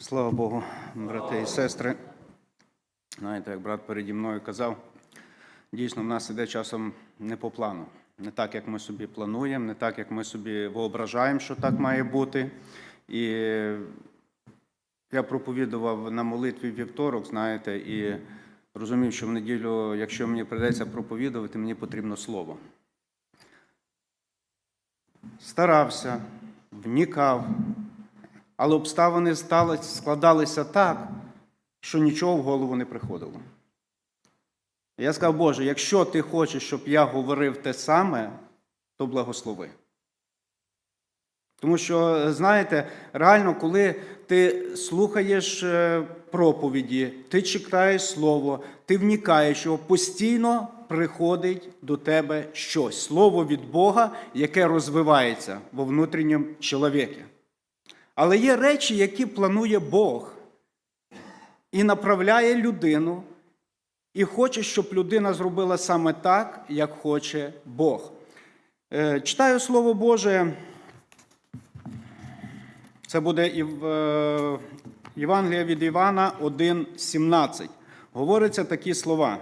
Слава Богу, брати і сестри. Знаєте, як брат переді мною казав, дійсно в нас іде часом не по плану. Не так, як ми собі плануємо, не так, як ми собі воображаємо, що так має бути. І я проповідував на молитві вівторок, знаєте, і розумів, що в неділю, якщо мені прийдеться проповідувати, мені потрібно слово. Старався, вникав, але обставини складалися так, що нічого в голову не приходило. Я сказав, Боже, якщо ти хочеш, щоб я говорив те саме, то благослови. Тому що, знаєте, реально, коли ти слухаєш е, проповіді, ти читаєш слово, ти вникаєш, його постійно приходить до тебе щось. Слово від Бога, яке розвивається во внутрішньому чоловіку. Але є речі, які планує Бог і направляє людину, і хоче, щоб людина зробила саме так, як хоче Бог. Е, Читаю Слово Боже. Це буде е, Євангелія від Івана 1,17. Говориться такі слова.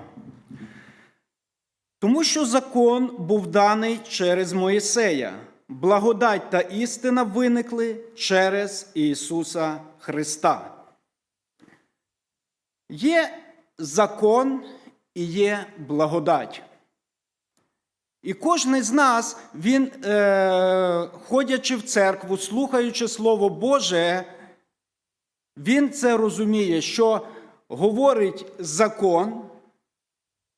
Тому що закон був даний через Моїсея, благодать та істина виникли через Ісуса Христа. Є закон і є благодать. І кожен з нас, він, е, ходячи в церкву, слухаючи Слово Боже, він це розуміє, що говорить закон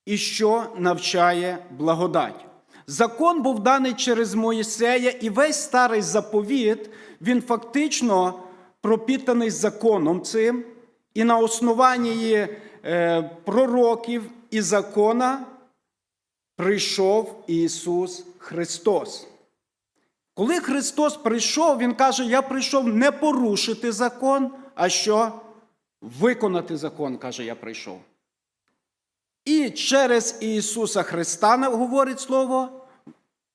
і що навчає благодать. Закон був даний через Моїсея, і весь старий заповіт, він фактично пропітаний законом цим, і на основанні е, пророків і закона прийшов Ісус Христос. Коли Христос прийшов, Він каже: Я прийшов не порушити закон, а що? Виконати закон, каже, я прийшов. І через Ісуса Христа, говорить Слово,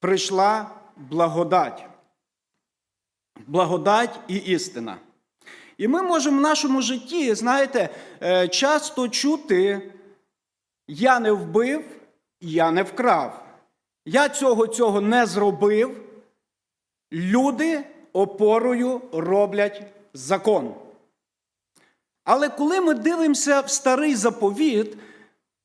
прийшла благодать. Благодать і істина. І ми можемо в нашому житті, знаєте, е, часто чути: я не вбив, я не вкрав. Я цього цього не зробив. Люди опорою роблять закон. Але коли ми дивимося в старий заповіт,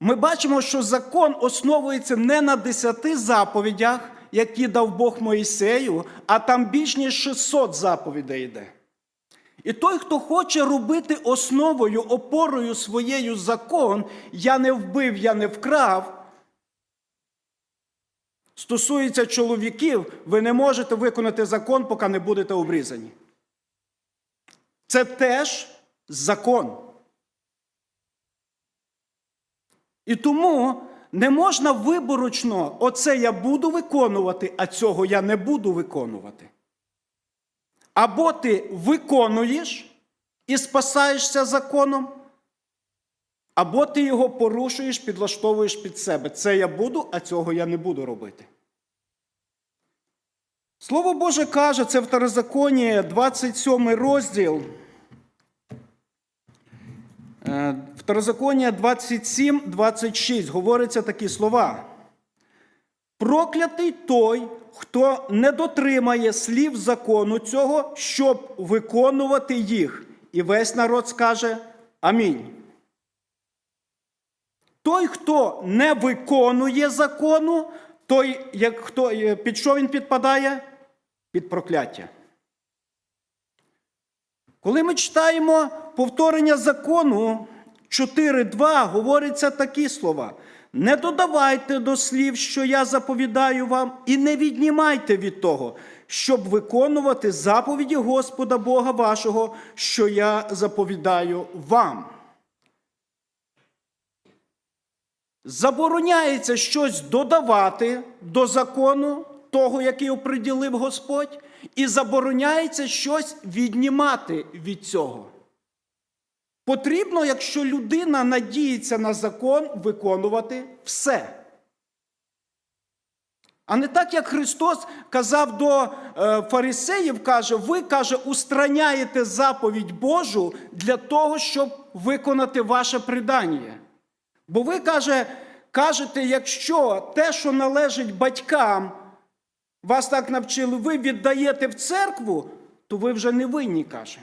ми бачимо, що закон основується не на десяти заповідях, які дав Бог Моїсею, а там більш ніж 600 заповідей йде. І той, хто хоче робити основою, опорою своєю закон, я не вбив, я не вкрав. Стосується чоловіків, ви не можете виконати закон, поки не будете обрізані. Це теж закон. І тому не можна виборочно, оце я буду виконувати, а цього я не буду виконувати. Або ти виконуєш і спасаєшся законом, або ти його порушуєш, підлаштовуєш під себе. Це я буду, а цього я не буду робити. Слово Боже каже, це Второзаконія, 27 розділ. Е, Второзаконія 27, 26 говориться такі слова. Проклятий той, хто не дотримає слів закону цього, щоб виконувати їх. І весь народ скаже Амінь. Той, хто не виконує закону, той, як хто, е, під що він підпадає? Під прокляття. Коли ми читаємо повторення закону 4.2, говориться такі слова. Не додавайте до слів, що я заповідаю вам, і не віднімайте від того, щоб виконувати заповіді Господа Бога вашого, що я заповідаю вам. Забороняється щось додавати до закону, того, який оприділив Господь, і забороняється щось віднімати від цього. Потрібно, якщо людина надіється на закон, виконувати все. А не так, як Христос казав до е, фарисеїв, каже, ви каже, устраняєте заповідь Божу для того, щоб виконати ваше придання. Бо ви каже, кажете, якщо те, що належить батькам, вас так навчили, ви віддаєте в церкву, то ви вже не винні, каже.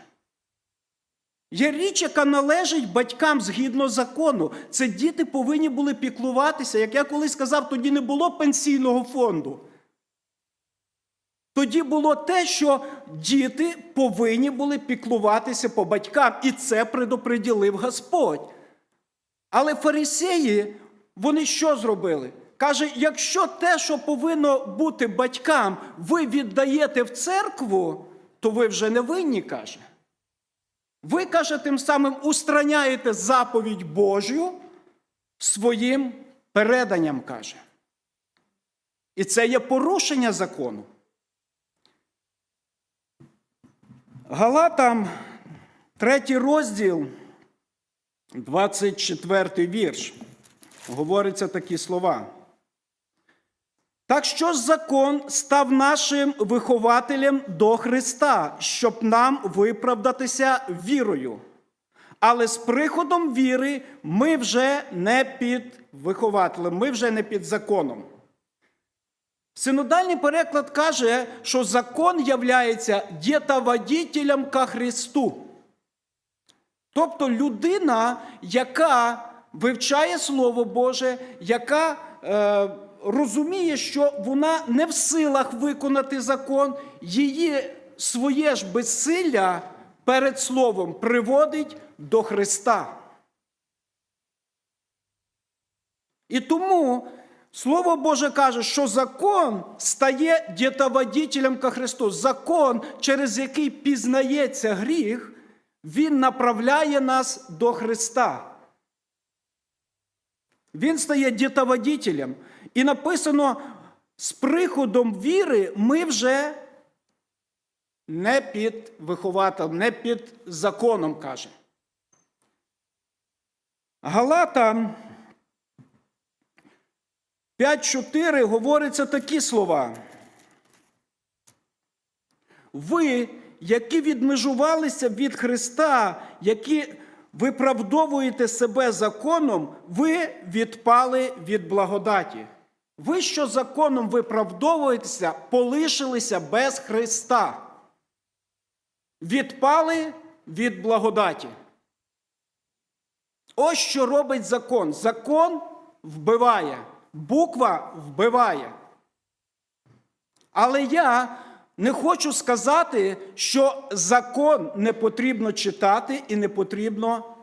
Є річ, яка належить батькам згідно закону. Це діти повинні були піклуватися. Як я колись сказав, тоді не було пенсійного фонду. Тоді було те, що діти повинні були піклуватися по батькам, і це предоприділив Господь. Але фарисеї, вони що зробили? Каже, якщо те, що повинно бути батькам, ви віддаєте в церкву, то ви вже не винні, каже. Ви, каже, тим самим устраняєте заповідь Божю своїм переданням, каже. І це є порушення закону. Галатам, третій розділ, 24 вірш. Говориться такі слова. Так що закон став нашим вихователем до Христа, щоб нам виправдатися вірою. Але з приходом віри ми вже не під вихователем, ми вже не під законом. Синодальний переклад каже, що закон являється дєтаводітелем ка Христу. Тобто людина, яка вивчає Слово Боже, яка е, розуміє, що вона не в силах виконати закон, її своє ж безсилля перед Словом приводить до Христа. І тому Слово Боже каже, що закон стає дітоводителем ка Христу. Закон, через який пізнається гріх, він направляє нас до Христа. Він стає дітоводителем. І написано, з приходом віри ми вже не під вихователем, не під законом, каже. Галата 5.4 говориться такі слова. Ви, які відмежувалися від Христа, які виправдовуєте себе законом, ви відпали від благодаті. Ви, що законом виправдовуєтеся, полишилися без Христа. Відпали від благодаті. Ось що робить закон. Закон вбиває, буква вбиває. Але я не хочу сказати, що закон не потрібно читати і не потрібно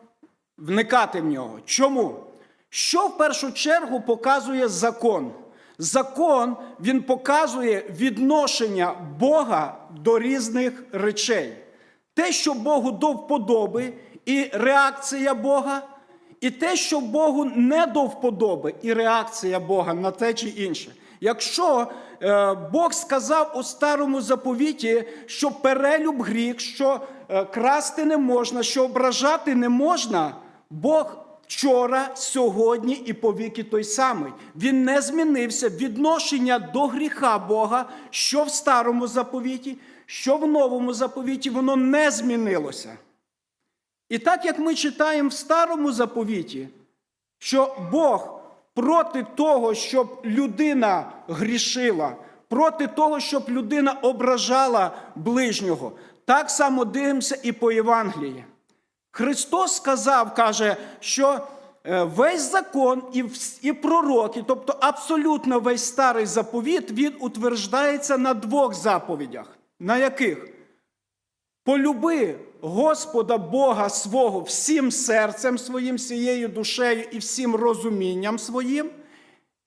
вникати в нього. Чому? Що в першу чергу показує закон? Закон він показує відношення Бога до різних речей. Те, що Богу до вподоби, і реакція Бога, і те, що Богу не до вподоби, і реакція Бога на те чи інше. Якщо е, Бог сказав у старому заповіті, що перелюб гріх, що е, красти не можна, що ображати не можна, Бог вчора, сьогодні і повіки той самий. Він не змінився. Відношення до гріха Бога, що в старому заповіті, що в новому заповіті, воно не змінилося. І так як ми читаємо в старому заповіті, що Бог проти того, щоб людина грішила, проти того, щоб людина ображала ближнього, так само дивимося і по Євангелії. Христос сказав, каже, що е, весь закон і і пророки, тобто абсолютно весь старий заповіт, він утверждається на двох заповідях. На яких? Полюби Господа Бога свого всім серцем своїм, всією душею і всім розумінням своїм.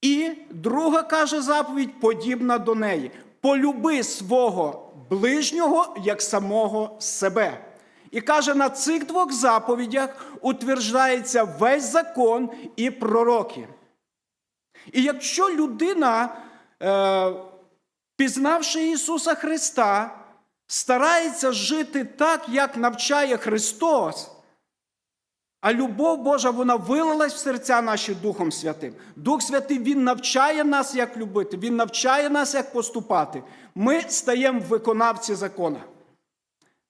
І друга каже заповідь, подібна до неї: полюби свого ближнього як самого себе. І каже, на цих двох заповідях утверждається весь закон і пророки. І якщо людина, е, пізнавши Ісуса Христа, старається жити так, як навчає Христос, А любов Божа, вона вилилась в серця наші Духом Святим. Дух Святий Він навчає нас, як любити, Він навчає нас, як поступати. Ми стаємо виконавці закона.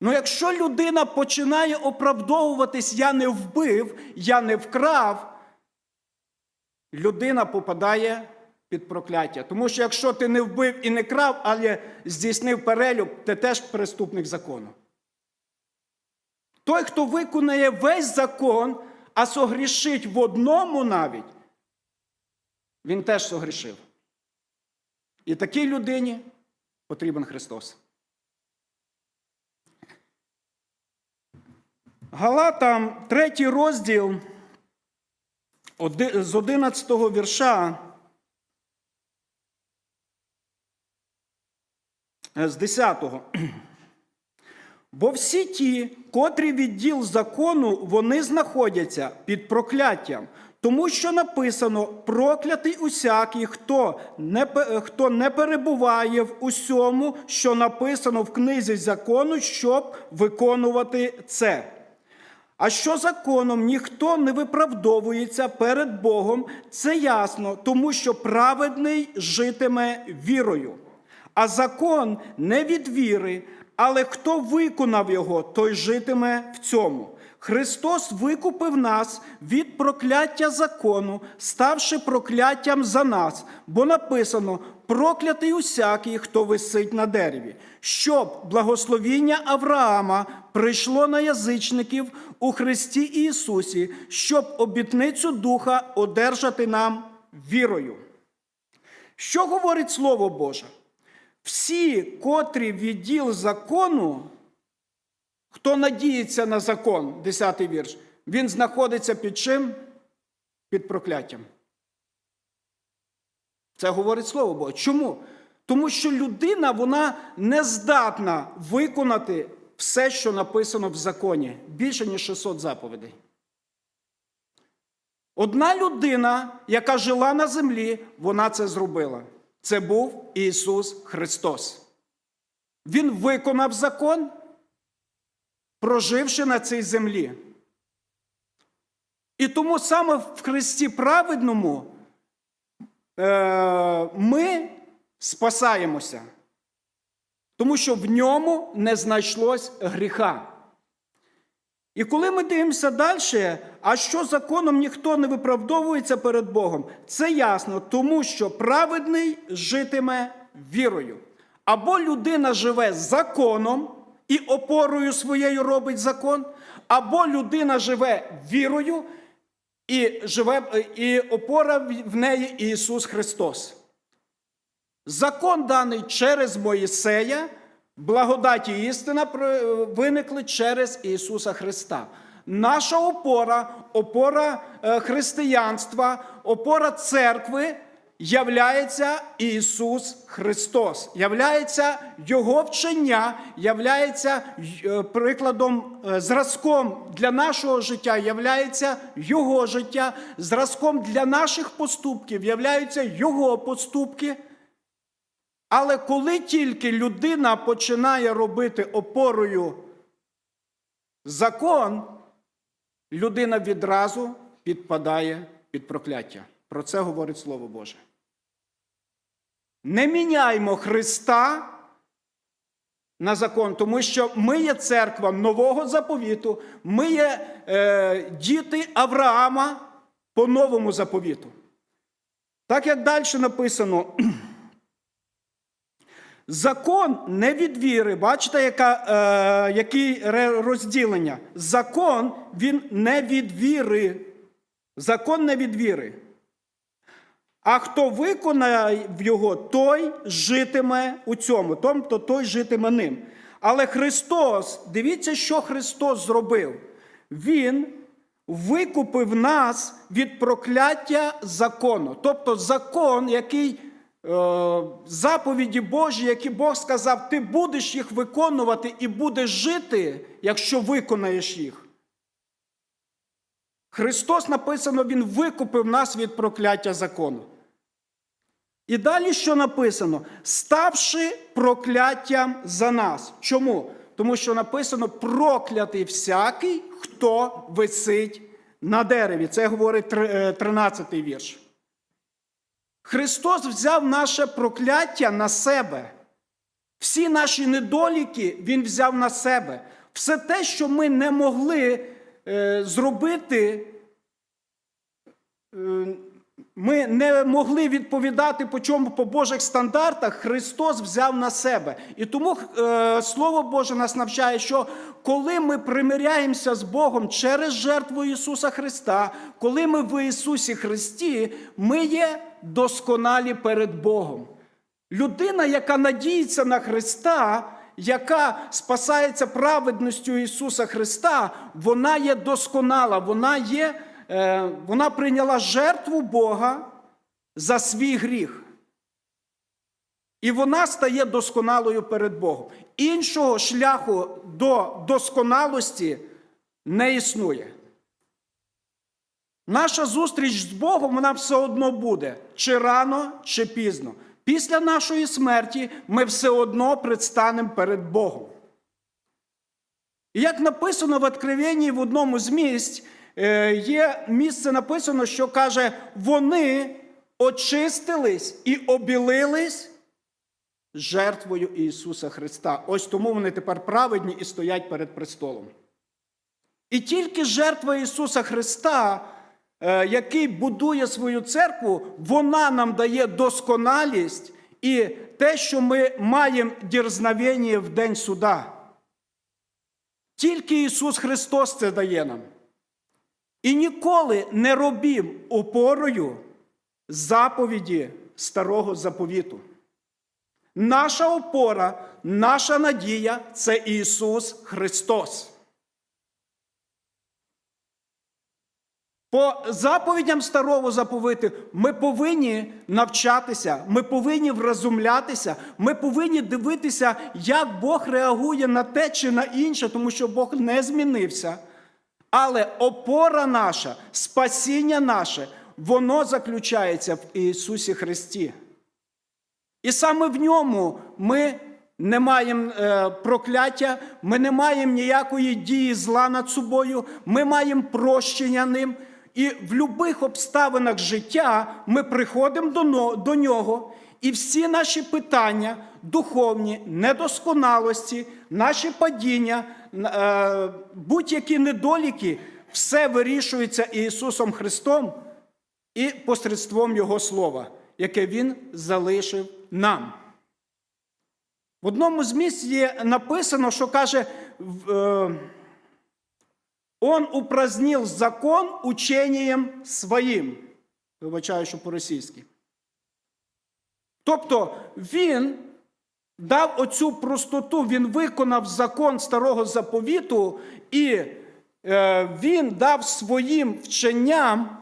Ну, якщо людина починає оправдовуватись, я не вбив, я не вкрав, людина попадає під прокляття. Тому що якщо ти не вбив і не крав, але здійснив перелюб, ти теж преступник закону. Той, хто виконає весь закон, а согрішить в одному навіть, він теж согрішив. І такій людині потрібен Христос. Галатам, третій розділ з 11 вірша. е, З 10. Бо всі ті, котрі відділ закону, вони знаходяться під прокляттям, тому що написано: проклятий усякий, хто не, хто не перебуває в усьому, що написано в книзі закону, щоб виконувати це. А що законом ніхто не виправдовується перед Богом, це ясно, тому що праведний житиме вірою. А закон не від віри, але хто виконав його, той житиме в цьому. Христос викупив нас від прокляття закону, ставши прокляттям за нас, бо написано: проклятий усякий, хто висить на дереві, щоб благословіння Авраама прийшло на язичників у Христі Ісусі, щоб обітницю Духа одержати нам вірою. Що говорить Слово Боже? Всі, котрі відділ закону, хто надіється на закон, 10 вірш, він знаходиться під чим? Під прокляттям. Це говорить Слово Боже. Чому? Тому що людина вона не здатна виконати все, що написано в законі, більше ніж 600 заповідей. Одна людина, яка жила на землі, вона це зробила. Це був Ісус Христос. Він виконав закон, проживши на цій землі. І тому саме в Христі праведному е, ми спасаємося, тому що в ньому не знайшлось гріха. І коли ми дивимося далі, а що законом ніхто не виправдовується перед Богом, це ясно, тому що праведний житиме вірою. Або людина живе законом і опорою своєю робить закон, або людина живе вірою і живе, і опора в неї Ісус Христос. Закон даний через Моїсея, благодаті і істина виникли через Ісуса Христа. Наша опора, опора е, християнства, опора церкви являється Ісус Христос, являється Його вчення, являється е, прикладом, е, зразком для нашого життя, являється Його життя, зразком для наших поступків, являються Його поступки. Але коли тільки людина починає робити опорою закон, людина відразу підпадає під прокляття. Про це говорить Слово Боже. Не міняймо Христа на закон, тому що ми є церква нового заповіту, ми є е, діти Авраама по новому заповіту. Так як далі написано. Закон не від віри. Бачите, яка, е, який розділення? Закон він не від віри. Закон не від віри. А хто виконає його, той житиме у цьому, тобто той житиме ним. Але Христос, дивіться, що Христос зробив. Він викупив нас від прокляття закону. Тобто закон, який е, заповіді Божі, які Бог сказав, ти будеш їх виконувати і будеш жити, якщо виконаєш їх. Христос написано, Він викупив нас від прокляття закону. І далі що написано? Ставши прокляттям за нас. Чому? Тому що написано проклятий всякий, хто висить на дереві. Це говорить 13 вірш. Христос взяв наше прокляття на себе. Всі наші недоліки Він взяв на себе. Все те, що ми не могли е, зробити, е, ми не могли відповідати по чому по Божих стандартах, Христос взяв на себе. І тому е, Слово Боже нас навчає, що коли ми примиряємося з Богом через жертву Ісуса Христа, коли ми в Ісусі Христі, ми є досконалі перед Богом. Людина, яка надіється на Христа, яка спасається праведністю Ісуса Христа, вона є досконала, вона є, вона прийняла жертву Бога за свій гріх. І вона стає досконалою перед Богом. Іншого шляху до досконалості не існує. Наша зустріч з Богом вона все одно буде, чи рано, чи пізно. Після нашої смерті ми все одно предстанемо перед Богом. І як написано в Откровенні в одному з місць, е, є місце написано, що каже, вони очистились і обілились жертвою Ісуса Христа. Ось тому вони тепер праведні і стоять перед престолом. І тільки жертва Ісуса Христа, е, який будує свою церкву, вона нам дає досконалість і те, що ми маємо дірзновення в день суда. Тільки Ісус Христос це дає нам. І ніколи не робім опорою заповіді старого заповіту. Наша опора, наша надія це Ісус Христос. По заповідям старого заповити ми повинні навчатися, ми повинні вразумлятися, ми повинні дивитися, як Бог реагує на те чи на інше, тому що Бог не змінився. Але опора наша, спасіння наше, воно заключається в Ісусі Христі. І саме в ньому ми не маємо е, прокляття, ми не маємо ніякої дії зла над собою, ми маємо прощення ним. І в будь-яких обставинах життя ми приходимо до, нього, і всі наші питання, духовні, недосконалості, наші падіння, будь-які недоліки, все вирішується Ісусом Христом і посредством Його Слова, яке Він залишив нам. В одному з місць є написано, що каже, е, Он упразднил закон учением своїм. Вибачаю, що по-російськи. Тобто він дав оцю простоту, він виконав закон старого заповіту, і е, він дав своїм вченням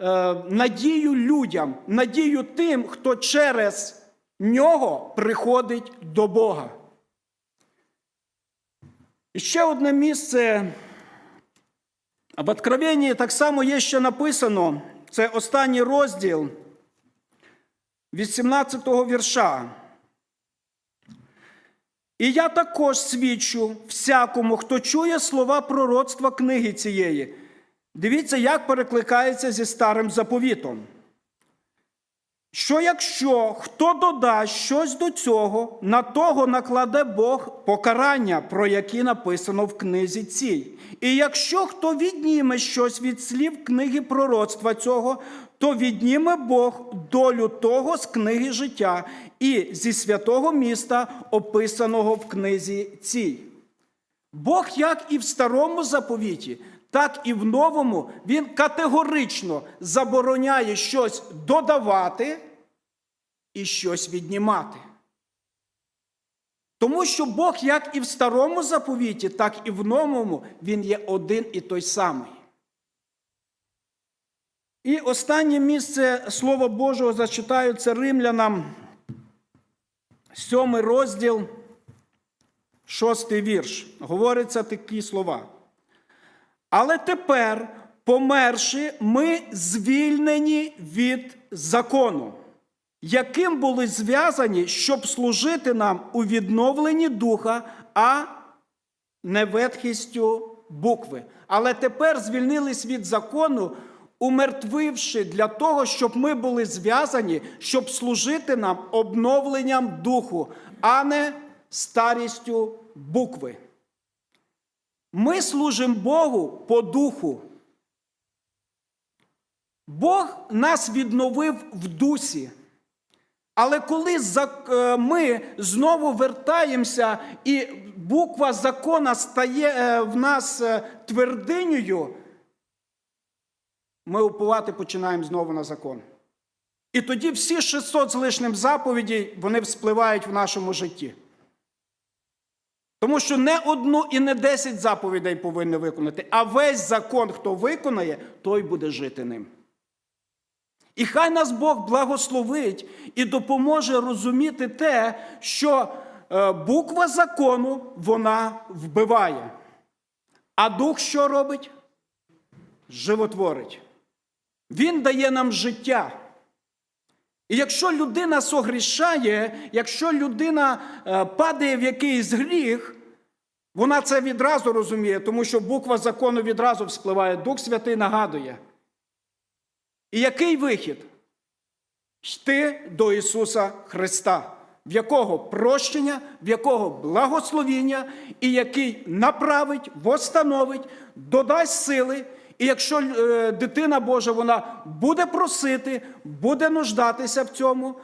е, надію людям, надію тим, хто через нього приходить до Бога. І ще одне місце. В Откровенні так само є ще написано, це останній розділ 18-го вірша. І я також свідчу всякому, хто чує слова пророцтва книги цієї. Дивіться, як перекликається зі старим заповітом. Що якщо хто додасть щось до цього, на того накладе Бог покарання, про які написано в книзі цій. І якщо хто відніме щось від слів книги пророцтва цього, то відніме Бог долю того з книги життя і зі святого міста, описаного в книзі цій. Бог, як і в старому заповіті, так і в новому, він категорично забороняє щось додавати і щось віднімати. Тому що Бог, як і в старому заповіті, так і в новому, він є один і той самий. І останнє місце Слова Божого зачитаю це римлянам, сьомий розділ, шостий вірш. Говориться такі слова. Але тепер, померши, ми звільнені від закону, яким були зв'язані, щоб служити нам у відновленні духа, а не ветхістю букви. Але тепер звільнились від закону, умертвивши для того, щоб ми були зв'язані, щоб служити нам обновленням духу, а не старістю букви. Ми служимо Богу по духу. Бог нас відновив в дусі. Але коли е, ми знову вертаємося, і буква закона стає е, в нас е, твердинею, ми уповати починаємо знову на закон. І тоді всі 600 з лишнім заповідей вони вспливають в нашому житті. Тому що не одну і не 10 заповідей повинні виконати, а весь закон, хто виконає, той буде жити ним. І хай нас Бог благословить і допоможе розуміти те, що е, буква закону вона вбиває. А дух що робить? Животворить. Він дає нам життя. І якщо людина согрішає, якщо людина е, падає в якийсь гріх, вона це відразу розуміє, тому що буква закону відразу вспливає. Дух Святий нагадує. І який вихід? Йти до Ісуса Христа, в якого прощення, в якого благословіння, і який направить, восстановить, додасть сили. І якщо е, дитина Божа вона буде просити, буде нуждатися в цьому,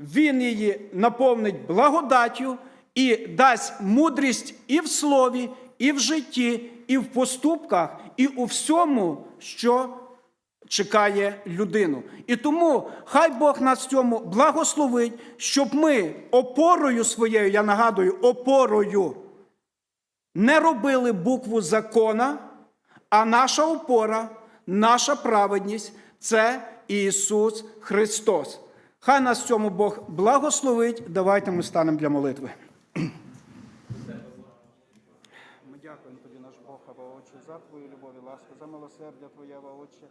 він її наповнить благодаттю і дасть мудрість і в слові, і в житті, і в поступках, і у всьому, що чекає людину. І тому хай Бог нас в цьому благословить, щоб ми опорою своєю, я нагадую, опорою не робили букву закона, а наша опора, наша праведність це Ісус Христос. Хай нас в цьому Бог благословить. Давайте ми станемо для молитви. Ми дякуємо тобі, наш Бог, Отче, за твою любов і ласку, за милосердя Твоє, Отче.